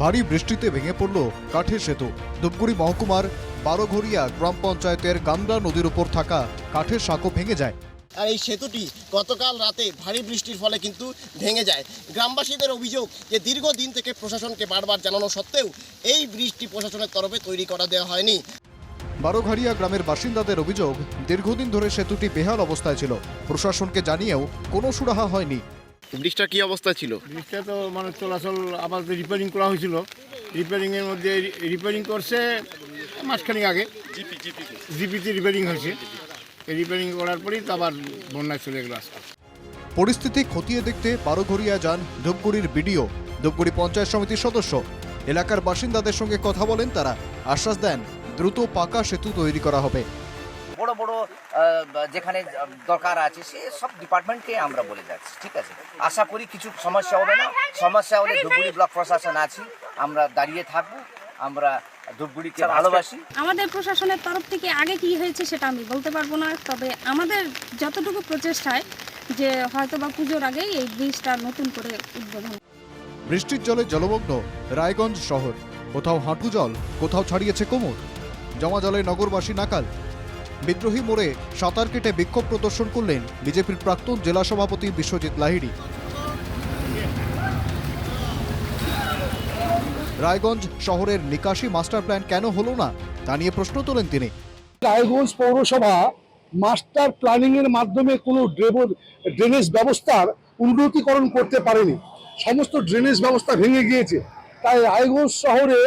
ভারী বৃষ্টিতে ভেঙে পড়ল কাঠের সেতু। ধূপগুড়ি মহকুমার বারোঘরিয়া গ্রাম পঞ্চায়েতের গামলা নদীর উপর থাকা কাঠের সাঁকো ভেঙে যায়। আর এই সেতুটি গতকাল রাতে ভারী বৃষ্টির ফলে কিন্তু ভেঙে যায়। গ্রামবাসীদের অভিযোগ যে দীর্ঘদিন থেকে প্রশাসনকে বারবার জানানো সত্ত্বেও এই বৃষ্টি প্রশাসনের তরফে তৈরি করা দেওয়া হয়নি। বারোঘাড়িয়া গ্রামের বাসিন্দাদের অভিযোগ দীর্ঘদিন ধরে সেতুটি বেহাল অবস্থায় ছিল। প্রশাসনকে জানিয়েও কোনো সুরাহা হয়নি। ব্রিজটা কি অবস্থা ছিল? ব্রিজটা তো মানে চলাচল আপাতত রিপেয়ারিং করা হয়েছিল রিপেয়ারিংয়ের মধ্যে রিপেয়ারিং করছে মাসখানিক আগে। জিপিতে রিপেয়ারিং হয়েছে। রিপেয়ারিং করার পরেই তো আবার বন্যায় চলে গেলো আজকে পরিস্থিতি খতিয়ে দেখতে বারোঘরিয়া যান ধূপগুড়ির বিডিও ধূপগুড়ি পঞ্চায়েত সমিতির সদস্য। এলাকার বাসিন্দাদের সঙ্গে কথা বলেন তারা। আশ্বাস দেন দ্রুত পাকা সেতু তৈরি করা হবে। বড় বড় যেখানে দরকার আছে সে সব ডিপার্টমেন্টকে আমরা বলে যাচ্ছি ঠিক আছে? আশা করি কিছু সমস্যা হবে না। সমস্যা হলে ধূপগুড়ি ব্লক প্রশাসন আছি আমরা দাঁড়িয়ে থাকব আমরা ধূপগুড়িকে ভালোবাসি। আমাদের প্রশাসনের তরফ থেকে আগে কি হয়েছে সেটা আমি বলতে পারব না তবে আমাদের যতটুকু প্রচেষ্টায় যে হয়তো বা পুজোর আগেই এই ব্রিজটা নতুন করে উদ্বোধন। বৃষ্টির জলে জলমগ্ন রায়গঞ্জ শহর। কোথাও হাঁটু জল কোথাও ছাড়িয়েছে কোমর। জমা জলে নগরবাসী নাকাল বিদ্রোহী মোড়ে সাঁতার কেটে বিক্ষোভ প্রদর্শন করলেন বিজেপির প্রাক্তন জেলা সভাপতি বিশ্বজিৎ লাহিড়ী। রায়গঞ্জ শহরের নিকাশি মাস্টার প্ল্যান কেন হলো না, তা নিয়ে প্রশ্ন তোলেন তিনি। রায়গঞ্জ পৌরসভা মাস্টার প্ল্যানিং এর মাধ্যমে কোনো ড্রেনেজ ব্যবস্থার উন্নতিকরণ করতে পারেনি। সমস্ত ড্রেনেজ ব্যবস্থা ভেঙে গিয়েছে। তাই রায়গঞ্জ শহরে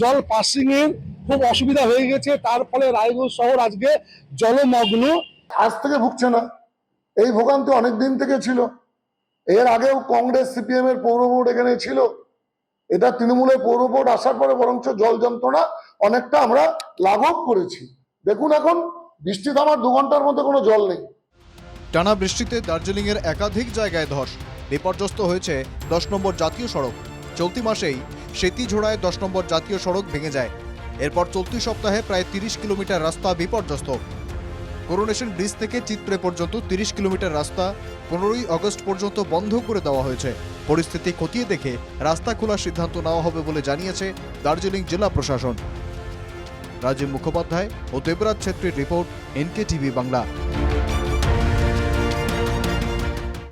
জল পাসিং এর খুব অসুবিধা হয়ে গেছে। তার ফলে রায়গঞ্জ শহর আজকে জলমগ্ন। আজ থেকে ভুগছে না। এই ভোগান্তি অনেক দিন থেকে ছিল। এর আগেও কংগ্রেস সিপিএম এর পৌর বোর্ড এখানে ছিল। এটা তৃণমূলের পৌর বোর্ড আসার পরে বরঞ্চ জল যন্ত্রণা অনেকটা আমরা লাঘব করেছি। দেখুন এখন বৃষ্টি থামার দু ঘণ্টার মধ্যে কোনো জল নেই। টানা বৃষ্টিতে দার্জিলিংয়ের একাধিক জায়গায় ধস। বিপর্যস্ত হয়েছে দশ নম্বর জাতীয় সড়ক। চলতি মাসেই সেতিঝোড়ায় দশ নম্বর জাতীয় সড়ক ভেঙে যায়। এরপর চলতি সপ্তাহে প্রায় তিরিশ কিলোমিটার রাস্তা বিপর্যস্ত। করোনেশন ব্রিজ থেকে চিত্রে পর্যন্ত তিরিশ কিলোমিটার রাস্তা পনেরোই অগস্ট পর্যন্ত বন্ধ করে দেওয়া হয়েছে। পরিস্থিতি খতিয়ে দেখে রাস্তা খোলার সিদ্ধান্ত নেওয়া হবে বলে জানিয়েছে দার্জিলিং জেলা প্রশাসন। রাজীব মুখোপাধ্যায় ও দেবরাজ ছেত্রীর রিপোর্ট এনকে টিভি বাংলা।